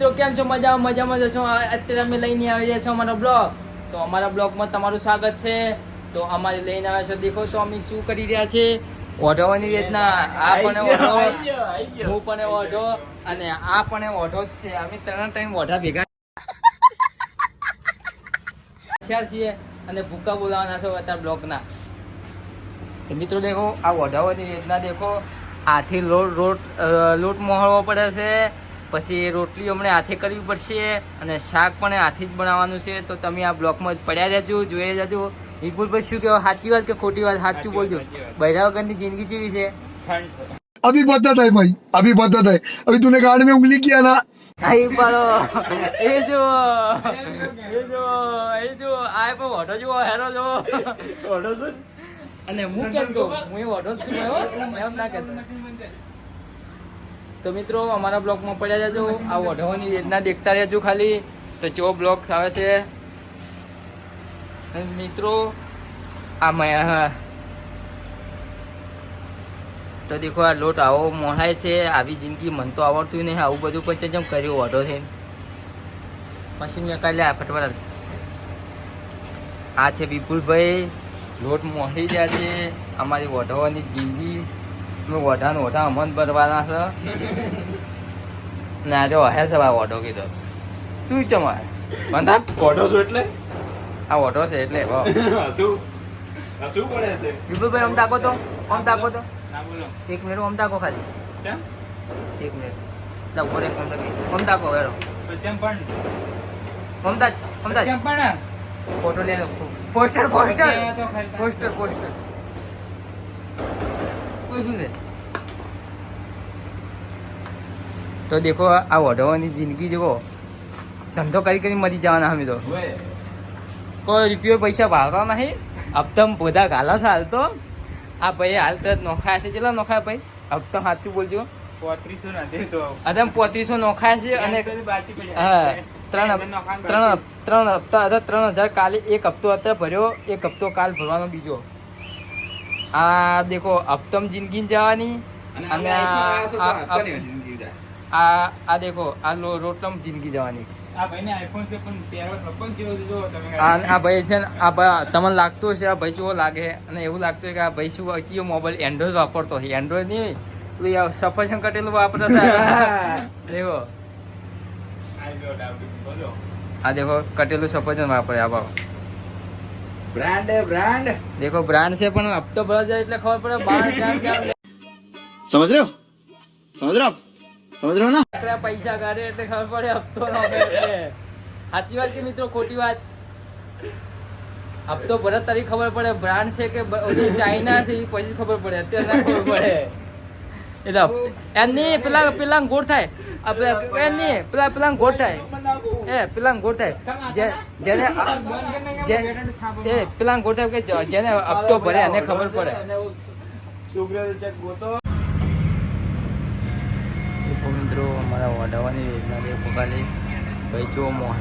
તો કેમ છો? મજામાં મજામાં જશો અત્યારે અમે લઈને આવી રહ્યા છો અમારો બ્લોગ. તો અમારા બ્લોગમાં તમારું સ્વાગત છે. તો અમારે લઈને આવ્યા છો. દેખો તો અમે શું કરી રહ્યા છે ઓઢવાની રીતના આ પણ ઓઢો હું પણ ઓઢો અને આ પણ ઓઢો જ છે. અમે ત્રણ ત્રણ ઓઢા ભેગા છીએ અને ભૂકા બોલાવાના છો અત્યારે બ્લોગના. તો મિત્રો દેખો આ ઓઢાવાની રીતના દેખો આથી લોટ લોટ લોટ મોહળવો પડે છે. પછી રોટલી હમણાં હાથે કરવી પડશે અને શાક પણ હાથે જ બનાવવાનું છે. તો તમે આ બ્લોકમાં પડ્યા રહેજો જોઈ જજો વિપુલભાઈ શું કહેવાય સાચી વાત કે ખોટી વાત? સાચું બોલજો. બૈરા વગરની જિંદગી જેવી છે? અભી બદત હૈ ભાઈ અભી બદત હૈ અભી તૂને ગાડ મેં ઉંગલી કિયા ના. આઈ પાડો. એ જો એ જો એ જો આ પણ ઓટો જુઓ હેરો જો ઓટો શું? અને હું કેમ કહું? હું એ ઓટો છું એમ ના કહેતો. તો મિત્રો, અમારા બ્લોગમાં પડ્યા જજો આ વઢવાની વેદના દેખતા રહેજો ખાલી. તો ચો બ્લોગ્સ આવે છે. મિત્રો, આ હા. તો દેખો, આ લોટ આવો મોહાય છે. આવી જિંદગી મન તો આવડતું નહીં. આવું બધું પણ જેમ કર્યું ઓઢો છે. મશીન મેં કાલે ફટફટ આ છે વિપુલભાઈ. લોટ મોહી રહ્યા છે. અમારી વઢવાની જિંદગી અમે ઓઢાને ઓઢા અમન ભરવાના છે. ને આજે હે છે ભાઈ ઓઢો કીધો. શું ચમાર બંધા ઓઢો છું એટલે? આ ઓઢો છે એટલે. શું? શું પડે છે? વિપુલભાઈ આમ તાકો તો? આમ તાકો તો? એક મિનિટ આમ તાકો ખાલી. કેમ? એક મિનિટ લા ઉપર એક મિનિટ આમ તાકો વેરો કેમ પણ? મમતાજ મમતાજ કેમ પણ? ફોટો લે લો પોસ્ટર પોસ્ટર તો. પોસ્ટર પોસ્ટર તો દેખો આ વઢવાની જિંદગી જુઓ ધંધો કરી કરી મરી જવાના અમે તો. કોઈ રૂપિયો પૈસા ભાગવા નહીં. હપ્તા બધા ગાલા છે હાલ તો આ ભાઈ હાલ તો નોખાયા છે. ચેલા નોખાય ભાઈ? હપ્તા સાચું બોલજો. પોત્રીસો ના દે તો. અદમ પોત્રીસો નોખાયા છે અને હા ત્રણ ત્રણ ત્રણ હપ્તા હતા. ત્રણ હજાર કાલે એક હપ્તો અત્યારે ભર્યો. એક હપ્તો કાલ ભરવાનો બીજો. આ દેખો અપ્તમ જિંદગી જવાની અને આ આ- દેખો આ લો- રોટમ જિંદગી જવાની. આ ભાઈને આઈફોન છે પણ પહેરવા લપક જેવો છે જો તમે આ આ ભાઈ છે ને આ ભાઈ તમને લાગતું હશે આ ભાઈ ચેવો લાગે અને એવું લાગતું હોય કે આ ભાઈ શું કયો મોબાઈલ એન્ડ્રોઈડ વાપરતો હોય એન્ડ્રોઈડ નહીં પેલું સફરજન કટેલું વાપરતો છે દેખો. આ દેખો કટેલું સફરજન વાપરે આ બાબા બ્રાન્ડ હે બ્રાન્ડ દેખો બ્રાન્ડ છે પણ હપ્તો ભરો જાય એટલે ખબર પડે બહાર ક્યાં ક્યાં સમજ રહ્યો? સમજ રહ્યો? સમજ રહ્યો ના? પૈસા કાઢે એટલે ખબર પડે હપ્તો નો સાચી વાત કે મિત્રો ખોટી વાત? હપ્તો ભરત તારી ખબર પડે બ્રાન્ડ છે કે ચાઇના છે એ પછી ખબર પડે. અત્યારે ખબર પડે. એટલે હપ- પેલા પેલા ગોળ થાય. પેલા પેલા પેલા ગોળ થાય. એ પેલા ગોળ થાય. જેને એ પેલા ગોળ થાય કે જેને હપ્તો ભરે એને ખબર પડે. મિત્રો અમારા વડાવાની યોજના છે ખાલી ભાઈ જો મોહન.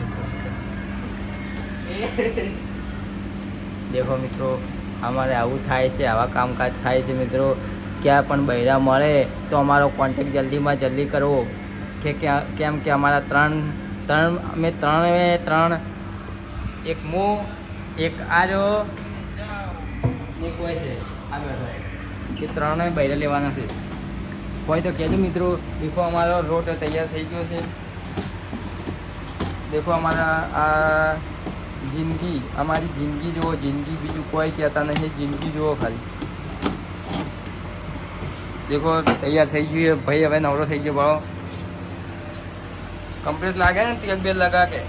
દેખો મિત્રો અમારે આવું થાય છે આવા કામકાજ થાય છે મિત્રો. ક્યાં પણ બૈરા મળે તો અમારો કોન્ટેક જલ્દીમાં જલ્દી કરવો કે ક્યાં- કેમ કે અમારા ત્રણ ત્રણ, અમે ત્રણે ત્રણ, એક મુ, એક આર્યો એક હોય છે. આ બેઠો એ ત્રણે બૈરા લેવાના છે. હોય તો કહેજો મિત્રો, દેખો અમારો રોટ તૈયાર થઈ ગયો છે. દેખો અમારા આ જિંદગી, અમારી જિંદગી જુઓ, જિંદગી બીજું કોઈ કહેતા નહીં, જિંદગી જુઓ ખાલી. દેખો તૈયાર થઈ ગયું ભાઈ હવે નવરો થઈ ગયો ભાવ કમ્પ્લીટ લાગે ને તેલ બેલ લગા કે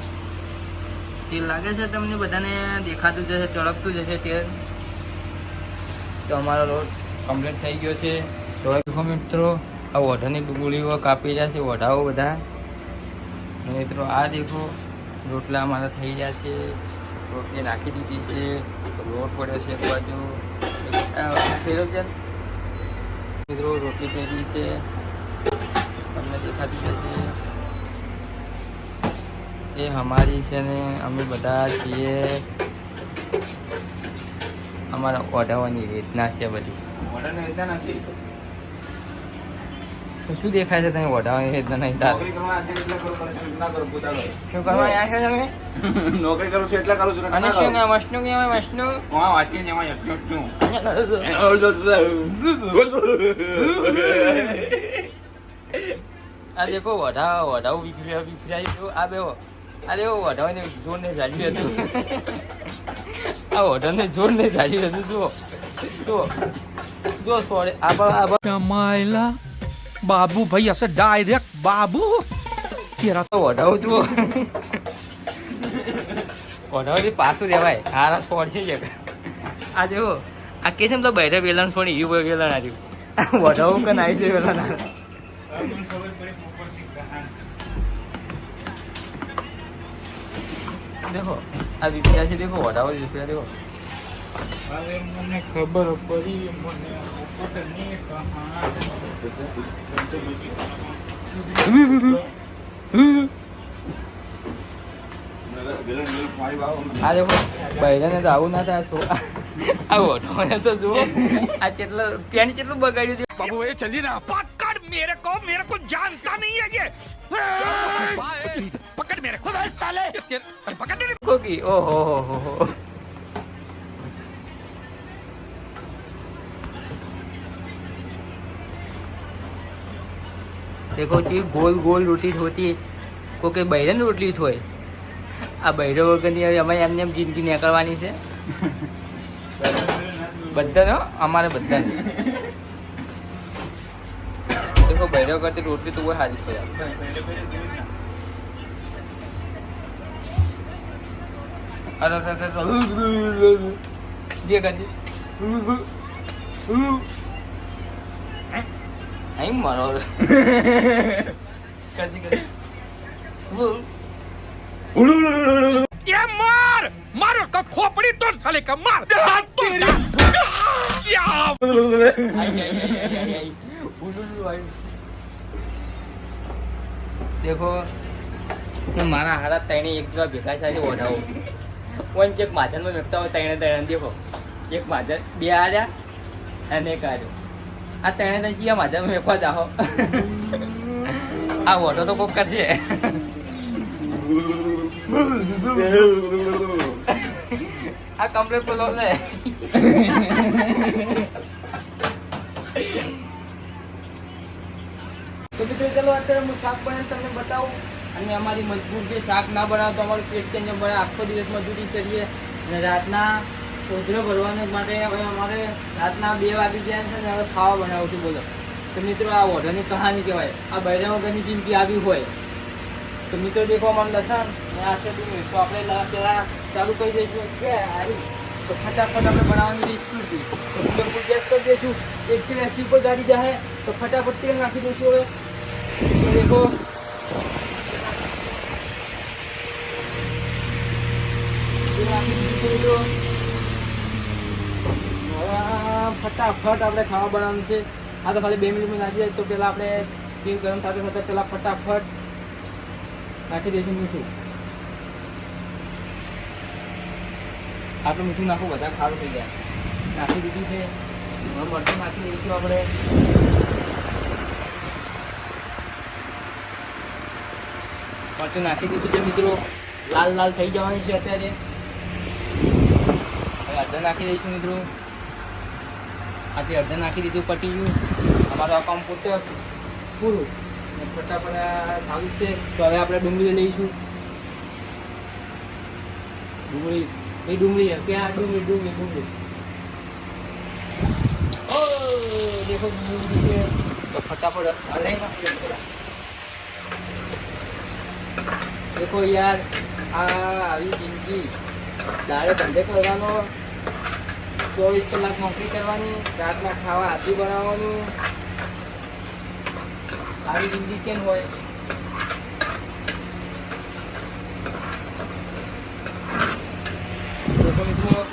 તેલ લાગે છે તમને બધાને દેખાતું જશે ચળકતું જશે તેલ તો અમારો રોડ કમ્પ્લીટ થઈ ગયો છે તો મિત્રો આ ઓઢાની ગુળીઓ કાપી રહ્યા છે ઓઢાઓ બધા મિત્રો આ દેખો રોટલા અમારા થઈ રહ્યા છે રોટલી નાખી દીધી છે રોડ પડ્યો છે એક બાજુ ફેરો. મિત્રો, રોટલી થઈ ગઈ છે. તમને દેખાતી જશે. એ અમારી છે ને, અમે બધા છીએ અમારા ઓઢાવાની વેદના છે બધી. ઓઢાની વેદના નથી. તો શું દેખાય છે તમે વઢાવાની એટલે નહીં તાર. નોકરી કરવા છે એટલે કરું પડે ના કરું પોતાનો. શું કરવા આવ્યા છો તમે? નોકરી કરું છું એટલે કરું છું અને શું કહેવાય કે કહેવાય મશનું હા આ વાંચીને એમાં યજ્ઞ છું. આ દેખો વઢા વઢાવું વિખર્યા વિખરાઈ જો આ બેહો આ દેખો વઢાને જોર ને ચાલ્યું હતું આ વઢાવને જોર ને ચાલ્યું હતું જુઓ જુઓ જુઓ સોરે આ પણ આ પણ. બાબુ ભાઈ હશે ડાયરેક્ટ બાબુ. કેરા તો વઢાવું જુઓ વઢાવથી પાછું રહેવાય હારા ફોડ છે જગ આ જુઓ આ કે છે તો બહેરે વેલણ છોડી એવું વેલણ આ રહ્યું. વઢાવું કે નાય છે વેલણ દેખો આ રૂપિયા છે દેખો વઢાવો રૂપિયા દેખો. હવે મને આવું ના થાય શું? આવો તો શું આ ચેટલો પેન્ટ ચેટલું બગાડ્યું હતું? બાબુ એ ચલી ના. પકડ મેરે કો મેરે કો જાનતા નહીં હે યે. પકડ મેરે કો. સાલે પકડ મેરે ઓહો હો હો. देखो जी गोल गोल रोटी होती કોઈ કે બૈરન રોટલી થોય આ બૈરો વગરની હવે અમે એમને એમ જિંદગી નીકળવાની છે બધાને હો, અમારે બધાને દેખો બૈરો કરતી રોટલી તો બહુ સારી છે યાર અરે અરે, અરે, અરે. જે કરજે અહીં મારો કદી કદી બોલ ઉલુ ઉલુ એ માર મારો તો ખોપડી તોડ સાલે કે માર હાથ તો યા દેખો મારા હારા તૈણે એક જેવા ભેગા સાથે ઓઢાવો પણ એક માધનમાં વ્યક્તા હોય તૈણે તૈણે દેખો એક માધર બે હાર્યા અને એક હાર્યો આ ત્રણે ત્રણ ચિયા માધરમાં વેખવા જાહો આ વોટો તો કોક કરશે. આ કમ્પ્લેટ બોલો ને તો મિત્રો ચલો અત્યારે હું શાક બનાવીને તમને બતાવું અને અમારી મજબૂર છે શાક ના બનાવો તો અમારું પેટ ચેન્જ બને, આખો દિવસ મજૂરી કરીએ અને રાતના કોધરો ભરવાને માટે હવે અમારે રાતના બે વાગી જાય છે ને હવે ખાવા બનાવું છું બોલો. તો મિત્રો આ ઓઢાની કહાની કહેવાય. આ બૈરા વગરની જિંદગી આવી હોય. તો મિત્રો દેખો અમારું લસણ. અને આ છે ડુંગળી તો આપણે લા- પેલા ચાલુ કરી દઈશું. કે આવી તો ફટાફટ આપણે બનાવવાની રીત શું હતી તો બિલકુલ ગેસ કરી દઈશું. એકસો એંસી ઉપર ગાડી જાય તો ફટાફટ તેલ નાખી દઈશું હવે. તો દેખો. તેલ નાખી દીધું આ ફટાફટ આપણે ખાવા બનાવવાનું છે. આ તો ખાલી બે મિનિટમાં નાખી જાય તો પહેલાં આપણે તેલ ગરમ સાથે સાથે પહેલાં ફટાફટ નાખી દઈશું મીઠું. આટલું મીઠું નાખવું બધા ખારું થઈ જાય. નાખી દીધું છે. મરચું નાખી દઈશું આપણે. મરચું નાખી દીધું છે મિત્રો. લાલ લાલ થઈ જવાની છે અત્યારે. અડધા નાખી દઈશું મિત્રો. આથી અડધા નાખી દીધું, પટી ગયું. અમારું આ કામ પોતે પૂરું. ફટાફટ આ ચાલુ છે. તો હવે આપણે ડુંગળી લઈશું. ડુંગળી એ ડુંગળી હે ક્યાં ડુંગળી ડુંગળી ડુંગળી? દેખો ડુંગળી છે. તો ફટાફટ હલાઈ નાખીએ દેખો યાર, આ આવી જિંદગી. દાડે ધંધે કરવાનો. ચોવીસ કલાક નોકરી કરવાની, રાતના ખાવા હાથી બનાવવાનું. આવી જિંદગી કેમ હોય. લોકો મિત્રો.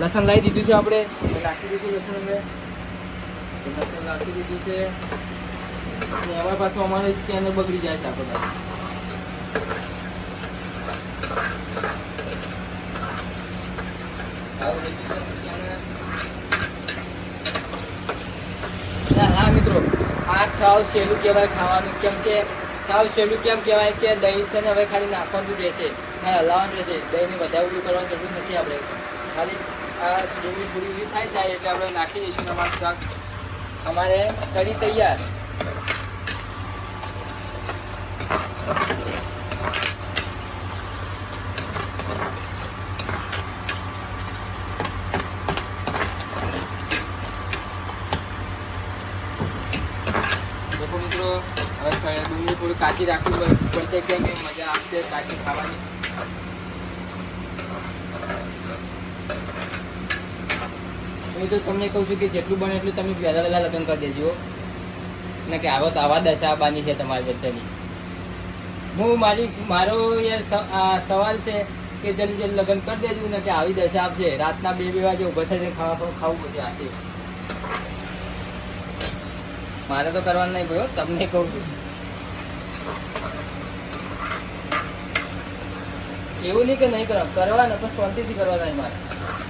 લસણ લાવી દીધું છે આપણે નાખી દીધું લસણ અમે લસણ નાખી દીધું છે. અને એમાં પાછું અમારે સ્કેનર બગડી જાય છે આખો હા સાવ સહેલું કહેવાય ખાવાનું. કેમ કે સાવ સહેલું કેમ કહેવાય કે દહીં છે ને હવે ખાલી નાખવાનું રહેશે. હા, હલાવવાનું રહેશે. દહીંને વધારે ઉડું કરવાની જરૂર નથી આપણે. ખાલી આ થોડી થોડી થાય જાય એટલે આપણે નાખી દઈશું. અમારું શાક. અમારે કઢી તૈયાર. ડુંગળી કાચી રાખવી પડ- પડશે કેમ કે મજા આવશે કાચી ખાવાની? હું તો તમને કહું છું કે જેટલું બને એટલું તમે વહેલા પહેલાં લગ્ન કરી દેજો. ને કે આવો તો આવા દશા આવવાની છે તમારી બધાની. હું મારી, મારો યાર સવાલ છે કે જલ્દી જલ્દી લગ્ન કરી દેજો ને કે આવી દશા આવશે. રાતના બે બે વાગે ઊભા થઈને ખાવા ખાવું બધે આથી મારે તો કરવાનું નહીં ભાઈ તમને કહું છું. એવું નહીં કે નહીં કરવા કરવાના પણ શાંતિથી કરવાના મારે.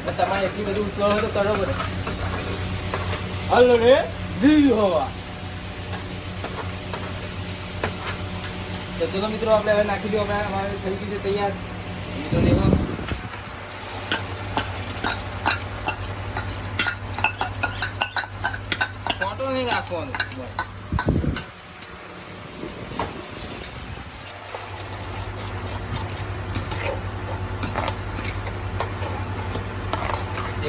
પણ તમારે એટલી બધું ઉતરવું હોય તો કરવો પડે હલો રે, જી હોવા. તો મિત્રો, આપણે હવે નાખી દો આપણે અમારે થઈ ગયું છે તૈયાર. મિત્રો દેખો ફોટો નહીં રાખવાનો.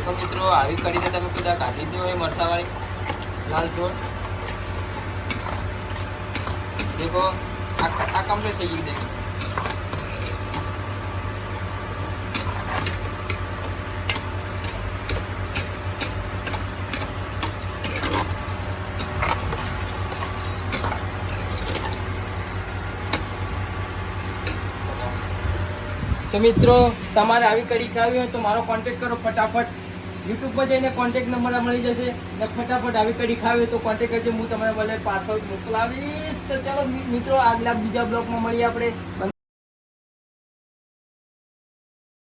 દેખો મિત્રો, આવી કરી છે તમે બધા કાઢી દો હોય મરસાવાળી લાલ છોડ દેખો, આ કમ્પ્લીટ થઈ ગઈ દેખો. તો મિત્રો, તમારે આવી કઢી ખાવી હોય તો મારો કોન્ટેક્ટ કરો ફટાફટ. યુટ્યુબમાં જઈને કોન્ટેક્ટ નંબર મળી જશે ને ફટાફટ આવી કઢી ખાવી તો કોન્ટેક્ટ કરજો. હું તમને ભલે પાછળ મોકલાવીશ. તો ચલો મિત્રો, આગલા બીજા બ્લોગમાં મળીએ આપણે.